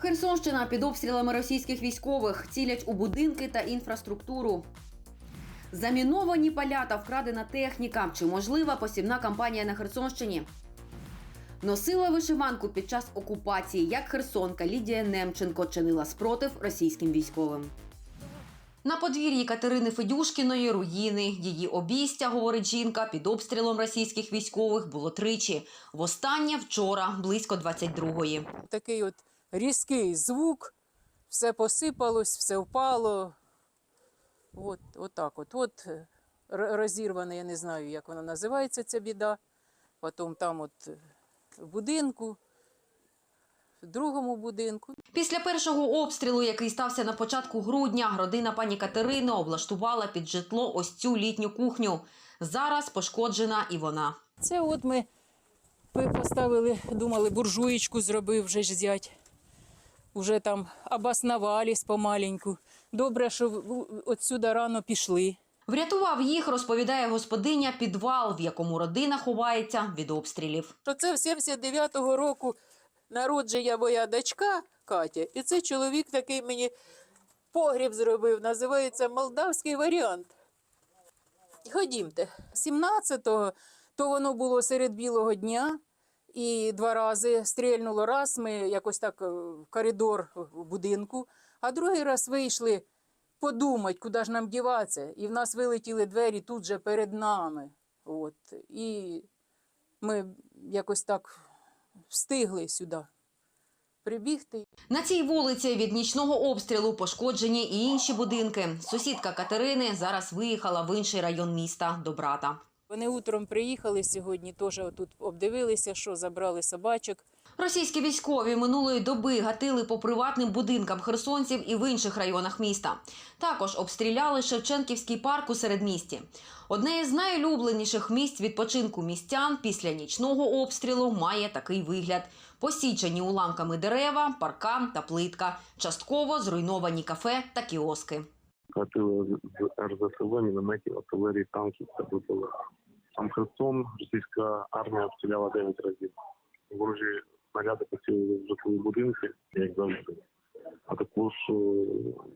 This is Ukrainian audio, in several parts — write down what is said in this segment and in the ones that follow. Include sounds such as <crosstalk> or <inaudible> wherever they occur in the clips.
Херсонщина під обстрілами російських військових цілять у будинки та інфраструктуру. Заміновані поля та вкрадена техніка. Чи можлива посівна кампанія на Херсонщині? Носила вишиванку під час окупації, як херсонка Лідія Немченко чинила спротив російським військовим. На подвір'ї Катерини Федюшкіної руїни. Її обійстя, говорить жінка, під обстрілом російських військових було тричі. Востаннє вчора, близько 22-ї. такий от різкий звук, все посипалось, все впало. От, от так от. От е, розірвана, я не знаю, як вона називається, ця біда. Потім там от е, в будинку, в другому будинку. Після першого обстрілу, який стався на початку грудня, родина пані Катерини облаштувала під житло ось цю літню кухню. Зараз пошкоджена і вона. Це от ми поставили, думали, буржуєчку зробив вже ж зять. Уже там обосновались помаленьку. Добре, що отсюда рано пішли. Врятував їх, розповідає господиня, підвал, в якому родина ховається від обстрілів. що це в 79-го року народження моя дочка Катя, і це чоловік такий мені погріб зробив, називається молдавський варіант. Ходімте. 17-го то воно було серед білого дня, і два рази стрільнуло раз. Ми якось так е, в коридор будинку, а другий раз вийшли подумати, куди ж нам діватися. І в нас вилетіли двері тут же перед нами. От. І ми якось так встигли сюди прибігти. На цій вулиці від нічного обстрілу пошкоджені і інші будинки. Сусідка Катерини зараз виїхала в інший район міста до брата. Вони утром приїхали сьогодні, теж тут обдивилися, що забрали собачок. Російські військові минулої доби гатили по приватним будинкам херсонців і в інших районах міста. Також обстріляли Шевченківський парк у середмісті. Одне із найулюбленіших місць відпочинку містян після нічного обстрілу має такий вигляд: посічені уламками дерева, паркан та плитка, частково зруйновані кафе та кіоски. Хватило з РЗСВ, мінометів, артилерії, танків та БПЛА. Сам Херсон російська армія обстріляла 9 разів. Ворожі снаряди поцілили в житлові будинки, як завжди, а також е,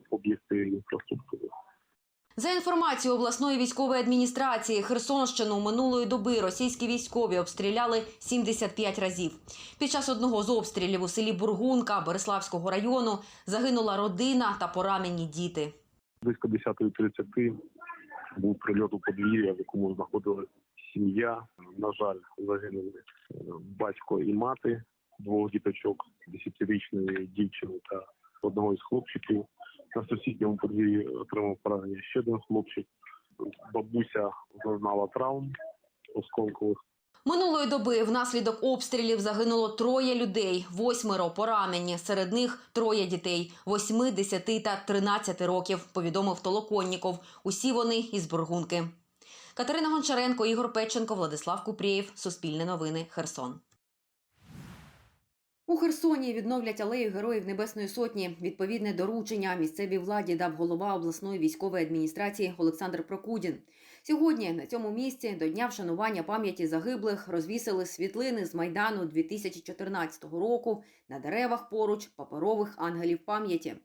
об'єкти інфраструктури. За інформацією обласної військової адміністрації, Херсонщину минулої доби російські військові обстріляли 75 разів. Під час одного з обстрілів у селі Бургунка Береславського району загинула родина та поранені діти. Близько 10.30 був прильот у подвір'я, в якому знаходилася сім'я. На жаль, загинули е, батько і мати двох діточок, 10-річної дівчини та одного із хлопчиків. На сусідньому подвір'ї отримав поранення ще один хлопчик. Бабуся зазнала травм осколкових. Минулої доби внаслідок обстрілів загинуло троє людей, восьмеро поранені. Серед них троє дітей – 8, 10 та 13 років, повідомив Толоконніков. Усі вони із Бургунки. Катерина Гончаренко, Ігор Печенко, Владислав Купрієв. Суспільне новини. Херсон. У Херсоні відновлять алею Героїв Небесної Сотні. Відповідне доручення місцевій владі дав голова обласної військової адміністрації Олександр Прокудін. Сьогодні на цьому місці до дня вшанування пам'яті загиблих розвісили світлини з майдану 2014 року на деревах поруч паперових ангелів пам'яті.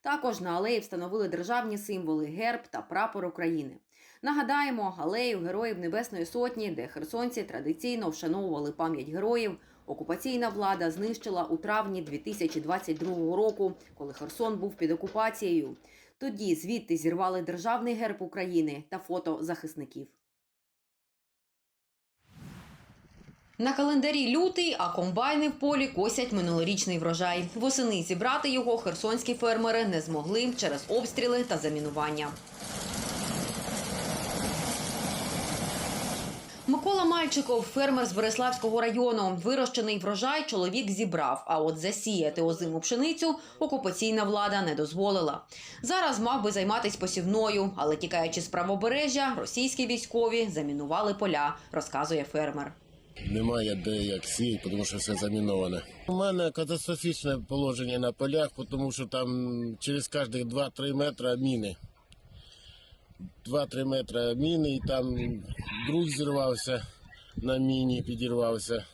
Також на алеї встановили державні символи герб та прапор України. Нагадаємо, алею Героїв Небесної Сотні, де херсонці традиційно вшановували пам'ять героїв. Окупаційна влада знищила у травні 2022 року, коли Херсон був під окупацією. Тоді звідти зірвали державний герб України та фото захисників. На календарі лютий, а комбайни в полі косять минулорічний врожай. Восени зібрати його херсонські фермери не змогли через обстріли та замінування. Микола Мальчиков, фермер з Береславського району. Вирощений врожай чоловік зібрав, а от засіяти озиму пшеницю окупаційна влада не дозволила. Зараз мав би займатися посівною, але тікаючи з правобережжя, російські військові замінували поля, розказує фермер. Немає де як сіяти, тому що все заміноване. У мене катастрофічне положення на полях, тому що там через кожних 2-3 метри міни. 2-3 метри міни, і там друг зірвався на міні, підірвався,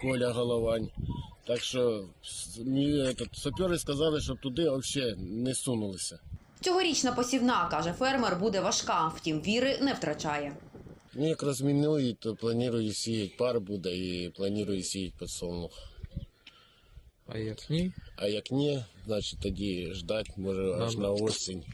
Коля Головань. Так що сапери сказали, щоб туди взагалі не сунулися. Цьогорічна посівна, каже фермер, буде важка, втім віри не втрачає. Ну, як розмінують, то планую сіяти пар буде і планую сіяти підсолнух. А як ні? А як ні, значить тоді ждать, може аж на осінь.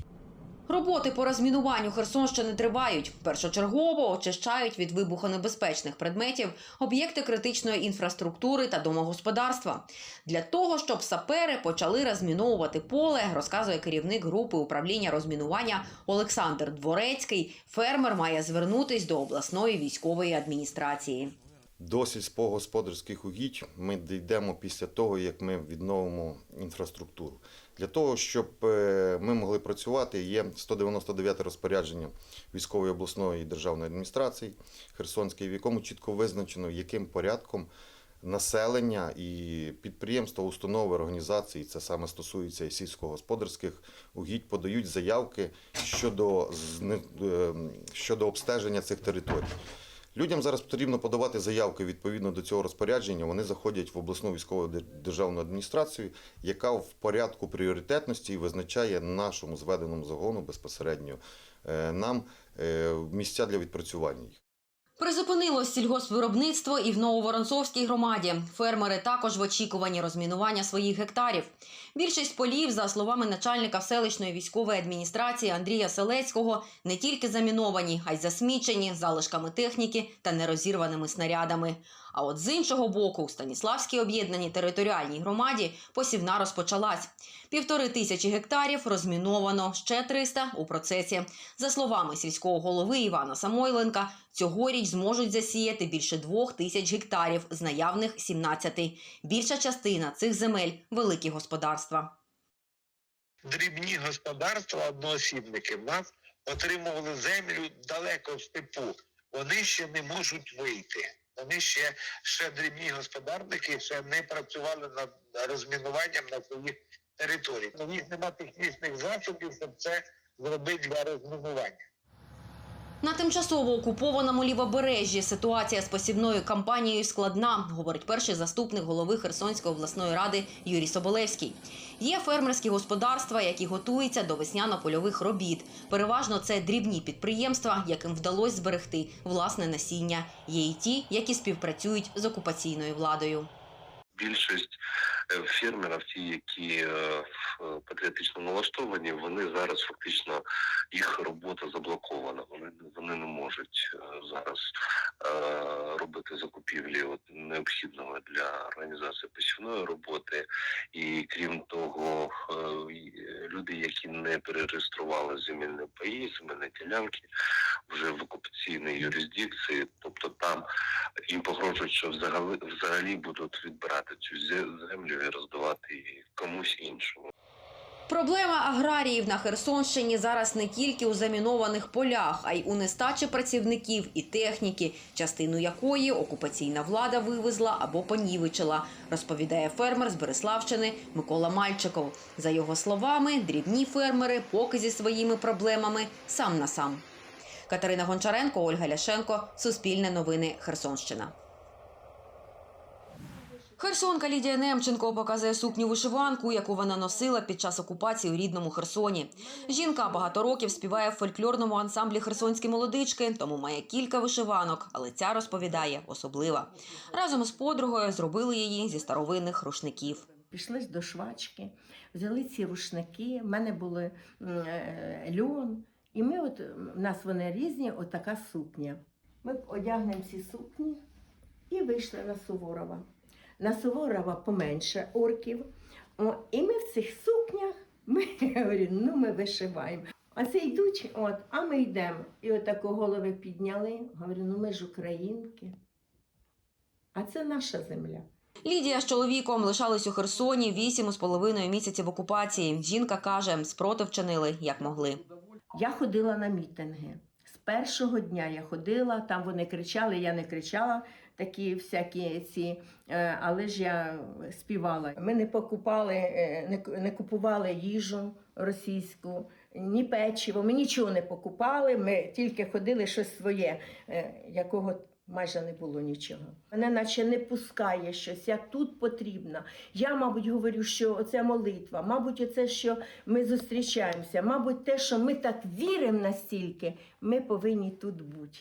Роботи по розмінуванню Херсонщини тривають. Першочергово очищають від вибухонебезпечних предметів об'єкти критичної інфраструктури та домогосподарства. Для того, щоб сапери почали розміновувати поле, розказує керівник групи управління розмінування Олександр Дворецький. Фермер має звернутись до обласної військової адміністрації. До сільськогосподарських угідь ми дійдемо після того, як ми відновимо інфраструктуру. Для того, щоб е, ми могли працювати, є 199 розпорядження військової обласної державної адміністрації Херсонської, в якому чітко визначено, яким порядком населення і підприємства, установи, організації, це саме стосується і сільськогосподарських угідь, подають заявки щодо, е, щодо обстеження цих територій. Людям зараз потрібно подавати заявки відповідно до цього розпорядження. Вони заходять в обласну військову державну адміністрацію, яка в порядку пріоритетності визначає нашому зведеному загону безпосередньо е, нам е, місця для відпрацювання їх. Призупинилось сільгоспвиробництво і в Нововоронцовській громаді. Фермери також в очікуванні розмінування своїх гектарів. Більшість полів, за словами начальника селищної військової адміністрації Андрія Селецького, не тільки заміновані, а й засмічені залишками техніки та нерозірваними снарядами. А от з іншого боку, у Станіславській об'єднаній територіальній громаді посівна розпочалась. Півтори тисячі гектарів розміновано, ще 300 у процесі. За словами сільського голови Івана Самойленка, цьогоріч зможуть засіяти більше двох тисяч гектарів з наявних 17. Більша частина цих земель великі господарства. дрібні господарства, одноосібники в нас отримували землю далеко в степу. Вони ще не можуть вийти. Вони ще, ще дрібні господарники ще не працювали над розмінуванням на своїх територіях. У них немає технічних засобів, щоб це зробити для розмінування. На тимчасово окупованому лівобережжі ситуація з посівною кампанією складна, говорить перший заступник голови Херсонської обласної ради Юрій Соболевський. Є фермерські господарства, які готуються до весняно-польових робіт. Переважно це дрібні підприємства, яким вдалося зберегти власне насіння. Є й ті, які співпрацюють з окупаційною владою. більшість фермерів, ті, які е, в- патріотично налаштовані, вони зараз фактично їх робота заблокована. Вони вони не можуть е, зараз е, робити закупівлі от, необхідного для організації посівної роботи. І крім того, е, люди, які не перереєстрували земельні паї, земельні ділянки вже в окупаційній юрисдикції, тобто там їм погрожують, що взагалі, взагалі будуть відбирати цю зе- і роздавати комусь іншому. Проблема аграріїв на Херсонщині зараз не тільки у замінованих полях, а й у нестачі працівників і техніки, частину якої окупаційна влада вивезла або понівечила, розповідає фермер з Береславщини Микола Мальчиков. За його словами, дрібні фермери поки зі своїми проблемами сам на сам. Катерина Гончаренко, Ольга Ляшенко, Суспільне новини, Херсонщина. Херсонка Лідія Немченко показує сукню вишиванку, яку вона носила під час окупації у рідному Херсоні. Жінка багато років співає в фольклорному ансамблі Херсонські молодички, тому має кілька вишиванок, але ця розповідає особлива. Разом з подругою зробили її зі старовинних рушників. Пішли до швачки, взяли ці рушники, в мене були е, льон, і ми от, в нас вони різні, от сукня. Ми одягнемо ці сукні і вийшли на Суворова. На Суворова поменше орків. О, і ми в цих сукнях, ми <laughs> говорю, ну ми вишиваємо. А це йдуть, от, а ми йдемо. І отако голови підняли. Говорю, ну ми ж українки. А це наша земля. Лідія з чоловіком лишались у Херсоні вісім з половиною місяців окупації. Жінка каже, спротив чинили як могли. Я ходила на мітинги. Першого дня я ходила, там вони кричали, я не кричала, такі всякі ці, е, але ж я співала. Ми не покупали, е, не купували їжу російську, ні печиво, ми нічого не покупали, ми тільки ходили щось своє, е, якого майже не було нічого. Мене наче не пускає щось, я тут потрібна. Я, мабуть, говорю, що оця молитва, мабуть, оце, що ми зустрічаємося, мабуть, те, що ми так віримо настільки, ми повинні тут бути.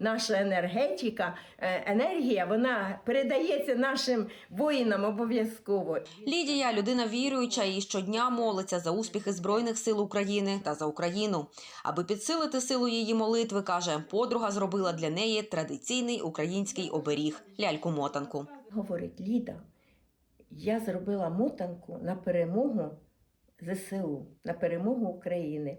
Наша енергетика, е, енергія, вона передається нашим воїнам обов'язково. Лідія людина віруюча і щодня молиться за успіхи збройних сил України та за Україну. Аби підсилити силу її молитви, каже, подруга зробила для неї традиційний український оберіг ляльку мотанку. Говорить Ліда, я зробила мотанку на перемогу ЗСУ, на перемогу України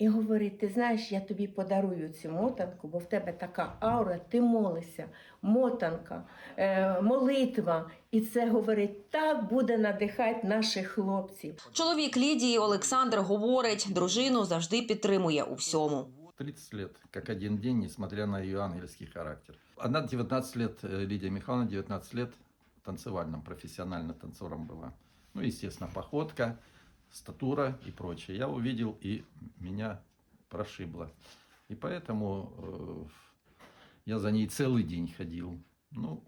І говорить, ти знаєш, я тобі подарую цю мотанку, бо в тебе така аура, ти молишся, мотанка, е, молитва. І це говорить, так буде надихати наших хлопців. Чоловік Лідії Олександр говорить, дружину завжди підтримує у всьому. 30 лет, как один день, несмотря на ее ангельский характер. Она 19 лет, э, Лидия Михайловна, 19 лет танцевальным, профессионально танцором была. Ну, естественно, походка, статура и прочее. Я увидел, и меня прошибло. И поэтому э, я за ней целый день ходил. Ну,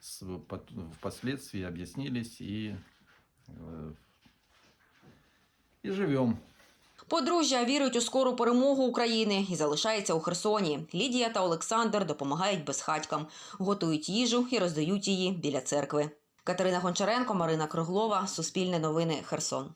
с- пот- впоследствии объяснились и, э, и живем. Подружжя вірить у скору перемогу України і залишається у Херсоні. Лідія та Олександр допомагають безхатькам, готують їжу і роздають її біля церкви. Катерина Гончаренко, Марина Круглова, Суспільне новини, Херсон.